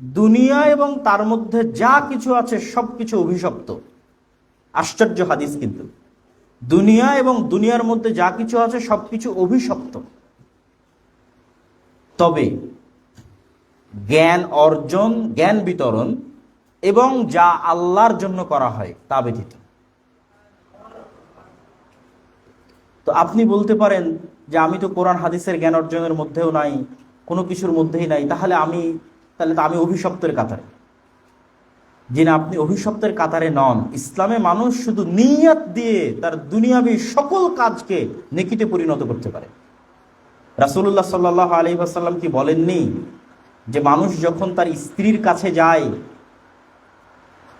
দুনিয়া এবং তার মধ্যে যা কিছু আছে সব কিছু অভিশপ্ত। আশ্চর্য হাদিস কিন্তু। দুনিয়া এবং দুনিয়ার মধ্যে যা কিছু আছে সব কিছু অভিশপ্ত। তবে জ্ঞান অর্জন, জ্ঞান বিতরণ এবং যা আল্লাহর জন্য করা হয় তা ব্যতীত। তো আপনি বলতে পারেন যে আমি তো কোরআন, হাদিসের জ্ঞান অর্জনের মধ্যেও নাই, কোনো কিছুর মধ্যেই নাই, তাহলে আমি তাহলে তো আমি অভিশপ্তের কাতারে। যে না আপনি অভিশপ্তের কাতারে নন, ইসলামে মানুষ শুধু নিয়াত দিয়ে তার দুনিয়াবী সকল কাজকে নেকিতে পরিণত করতে পারে। রাসুল্লাহ সাল্লাহ আলী আসাল্লাম কি বলেননি যে মানুষ যখন তার স্ত্রীর কাছে যায়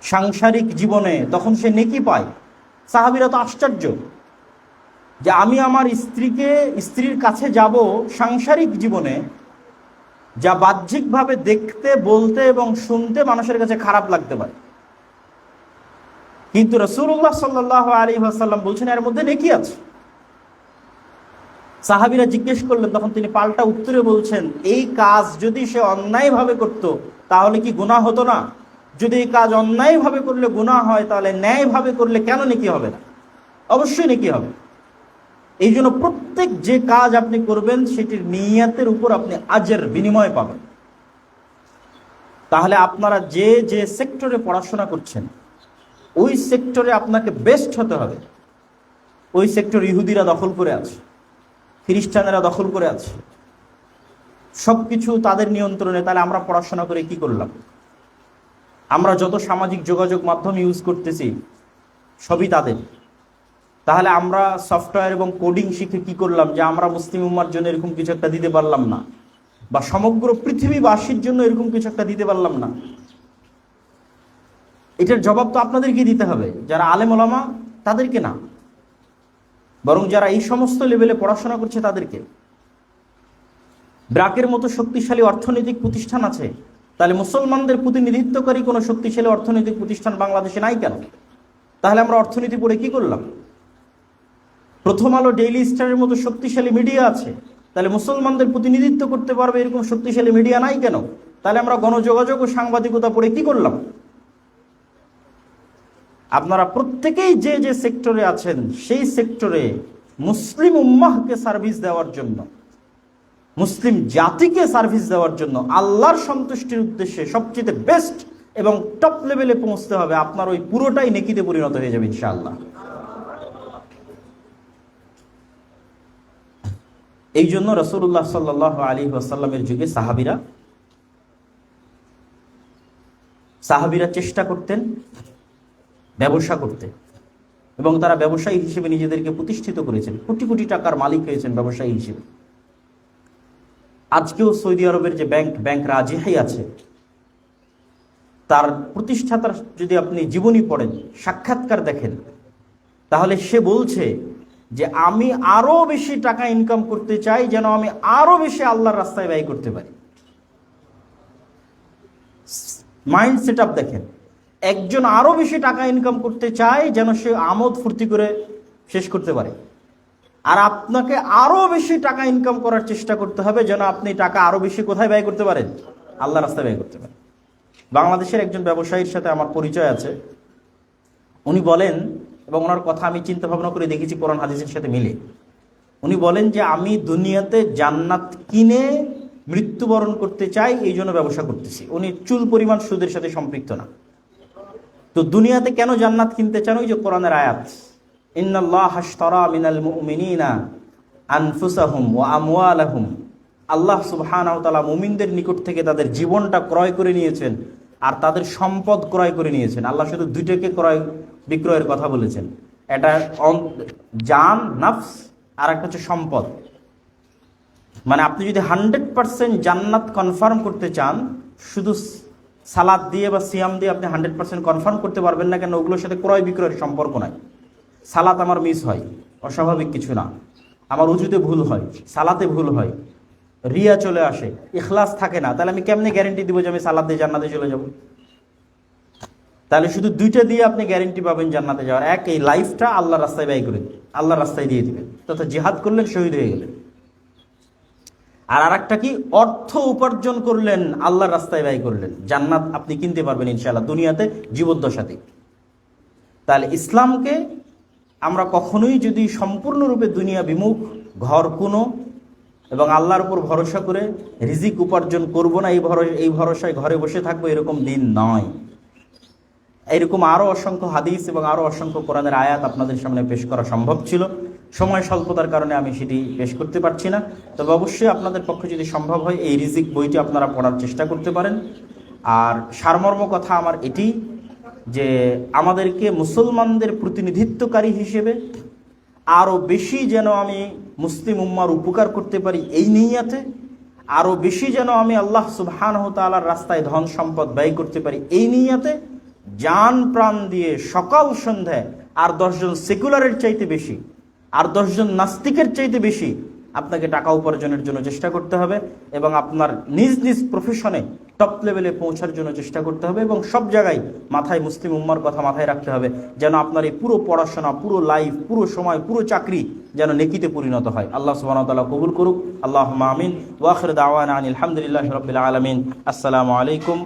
সাংসারিক জীবনে, তখন সে নেকি পায়? সাহাবিরা তো আশ্চর্য যে আমি আমার স্ত্রীকে, স্ত্রীর কাছে যাব সাংসারিক জীবনে যা বাহ্যিকভাবে দেখতে, বলতে এবং শুনতে মানুষের কাছে খারাপ লাগতে পারে। কিন্তু রসুল্লাহ সাল্লাহ আলী আসাল্লাম বলছেন, এর মধ্যে নেকি আছে? সাহাবিরা জিজ্ঞেস করলেন, তখন তিনি পাল্টা উত্তরে বলছেন, এই কাজ যদি সে অন্যায়ভাবে করত, তাহলে কি গুণা হতো না? যদি এই কাজ অন্যায়ভাবে করলে গুণা হয়, তাহলে ন্যায়ভাবে করলে কেন নেকি হবে না? অবশ্যই নেকি হবে। এই জন্য প্রত্যেক যে কাজ আপনি করবেন, সেটির নিয়াতের উপর আপনি আজের বিনিময় পাবেন। তাহলে আপনারা যে যে সেক্টরে পড়াশোনা করছেন, ওই সেক্টরে আপনাকে বেস্ট হতে হবে। ওই সেক্টর ইহুদিরা দখল করে আছে, খ্রিস্টানেরা দখল করে আছে। সব কিছু তাদের নিয়ন্ত্রণে, তাহলে আমরা পড়াশোনা করে কি করলাম? আমরা যত সামাজিক যোগাযোগ মাধ্যম ইউজ করতেছি, সবই তাদের। তাহলে আমরা সফটওয়্যার এবং কোডিং শিখে কি করলাম? যে আমরা মুসলিম উম্মার জন্য এরকম কিছু একটা দিতে পারলাম না। বা সমগ্র পৃথিবীবাসীর জন্য এরকম কিছু একটা দিতে পারলাম না। এটার জবাব তো আপনাদেরকে দিতে হবে। যারা আলেম ওলামা, তাদেরকে না। বরং যারা এই সমস্ত লেভেলে পড়াশোনা করছে, তাদেরকে। ব্রাকের মতো শক্তিশালী অর্থনৈতিক প্রতিষ্ঠান আছে। তাহলে মুসলমানদের প্রতিনিধিত্বকারী কোনো শক্তিশালী অর্থনৈতিক প্রতিষ্ঠান বাংলাদেশে নাই কেন? তাহলে আমরা অর্থনীতি পড়ে কি করলাম? প্রথম আলো ডেইলি স্টারের মতো শক্তিশালী মিডিয়া আছে। তাহলে মুসলমানদের প্রতিনিধিত্ব করতে পারবে এরকম শক্তিশালী মিডিয়া নাই কেন? তাহলে আমরা গণযোগাযোগ ও সাংবাদিকতা পড়ে কি করলাম? আপনারা প্রত্যেকেই যে যে সেক্টরে আছেন, সেই সেক্টরে মুসলিম উম্মাহকে সার্ভিস দেওয়ার জন্য, মুসলিম জাতিকে সার্ভিস দেওয়ার জন্য আল্লাহর সন্তুষ্টির উদ্দেশ্যে সবচেয়ে বেস্ট এবং টপ লেভেলে পৌঁছতে হবে। আপনার ওই পুরোটাই নেকিতে পরিণত হয়ে যাবে ইনশাআল্লাহ। এই জন্য রসুল্লাহ সাল্লাহ আলী আসাল্লামের যুগে সাহাবিরা সাহাবিরা চেষ্টা করতেন ব্যবসা করতে এবং তারা ব্যবসায়ী হিসেবে নিজেদেরকে প্রতিষ্ঠিত করেছেন। কোটি কোটি টাকার মালিক হয়েছেন ব্যবসায়ী হিসেবে। আজকেও সৌদি আরবের যে ব্যাংক ব্যাংক রাজিহাই আছে, তার প্রতিষ্ঠাতার যদি আপনি জীবনী পড়েন, সাক্ষাৎকার দেখেন, তাহলে সে বলছে যে আমি আরও বেশি টাকা ইনকাম করতে চাই, যেন আমি আরও বেশি আল্লাহর রাস্তায় ব্যয় করতে পারি। মাইন্ড সেট দেখেন। একজন আরও বেশি টাকা ইনকাম করতে চায়, যেন সে আমোদ ফুর্তি করে শেষ করতে পারে। আর আপনাকে আরও বেশি টাকা ইনকাম করার চেষ্টা করতে হবে, যেন আপনি টাকা আরও বেশি কোথায় ব্যয় করতে পারেন? আল্লাহ রাস্তায় ব্যয় করতে পারেন। বাংলাদেশের একজন ব্যবসায়ীর সাথে আমার পরিচয় আছে। উনি বলেন এবং ওনার কথা আমি চিন্তা ভাবনা করে দেখেছি কোরআন হাদিসের সাথে মিলে। উনি বলেন যে, আমি দুনিয়াতে জান্নাত কিনে মৃত্যুবরণ করতে চাই, এই জন্য ব্যবসা করতেছি। উনি চুল পরিমাণ সুদের সাথে সম্পৃক্ত না। তো দুনিয়াতে কেন জান্নাত কিনতে চান? ওই যে কোরআনের আয়াত মিনাল আল্লাহ মুমিনদের নিকট থেকে তাদের জীবনটা ক্রয় করে নিয়েছেন আর তাদের সম্পদ ক্রয় করে নিয়েছেন। আল্লাহ শুধু দুইটাকে ক্রয় বিক্রয়ের কথা বলেছেন। এটা জান, নাফস আর একটা হচ্ছে সম্পদ। মানে আপনি যদি হান্ড্রেড পার্সেন্ট জান্নাত কনফার্ম করতে চান, শুধু সালাদ দিয়ে বা সিয়াম দিয়ে আপনি হান্ড্রেড পার্সেন্ট কনফার্ম করতে পারবেন না কেন, ওগুলোর সাথে ক্রয় বিক্রয়ের সম্পর্ক নাই। সালাত আমার মিস হয়, অস্বাভাবিক কিছু না। আমার উজুতে ভুল হয়, সালাতে ভুল হয়, রিয়া চলে আসে, ইখলাস থাকে না, তাহলে আমি কেমনে গ্যারেন্টি দিব যে আমি সালাদ দিয়ে জান্নাতে চলে যাব? তাহলে শুধু দুইটা দিয়ে আপনি গ্যারেন্টি পাবেন জান্নাতে যাওয়ার। এক, এই লাইফটা আল্লাহ রাস্তায় ব্যয় করে আল্লাহ রাস্তায় দিয়ে দিবেন তথা জিহাদ করলেন, শহীদ হয়ে গেলেন। আর আরেকটা কি? অর্থ উপার্জন করলেন, আল্লাহর রাস্তায় ব্যয় করলেন। জান্নাত আপনি কিনতে পারবেন ইনশাআল্লাহ, দুনিয়াতে জীবদ্দশাতে। তাহলে ইসলামকে আমরা কখনোই যদি সম্পূর্ণরূপে দুনিয়া বিমুখ, ঘর কোনো, এবং আল্লাহর উপর ভরসা করে রিজিক উপার্জন করব না, এই ভরসা, এই ভরসায় ঘরে বসে থাকব, এরকম দিন নয়। এরকম আরও অসংখ্য হাদিস এবং আরও অসংখ্য কোরআনের আয়াত আপনাদের সামনে পেশ করা সম্ভব ছিল। সময় স্বল্পতার কারণে আমি সেটি পেশ করতে পারছি না। তবে অবশ্যই আপনাদের পক্ষে যদি সম্ভব হয়, এই রিজিক বইটি আপনারা পড়ার চেষ্টা করতে পারেন। আর সারমর্ম কথা আমার এটি যে আমাদেরকে মুসলমানদের প্রতিনিধিত্বকারী হিসেবে আরও বেশি যেন আমি মুসলিম উম্মার উপকার করতে পারি এই নিয়াতে আরও বেশি যেন আমি আল্লাহ সুবহান তালার রাস্তায় ধন সম্পদ ব্যয় করতে পারি এই নিয়াতে যান প্রাণ দিয়ে সকাল সন্ধ্যায় আর দশজন সেকুলারের চাইতে বেশি, আর দশজন নাস্তিকের চাইতে বেশি আপনাকে টাকা উপার্জনের জন্য চেষ্টা করতে হবে এবং আপনার নিজ নিজ প্রফেশনে টপ লেভেলে পৌঁছার জন্য চেষ্টা করতে হবে এবং সব জায়গায় মাথায় মুসলিম উম্মার কথা মাথায় রাখতে হবে যেন আপনার এই পুরো পড়াশোনা, পুরো লাইফ পুরো সময়, পুরো চাকরি যেন নেকিতে পরিণত হয়। আল্লাহ সুবাহ তালা কবুল করুক। আল্লাহ আমিন। ওয়াখির দাওয়ান আলহামদুলিল্লাহ রবিল আলমিন। আসসালামু আলাইকুম।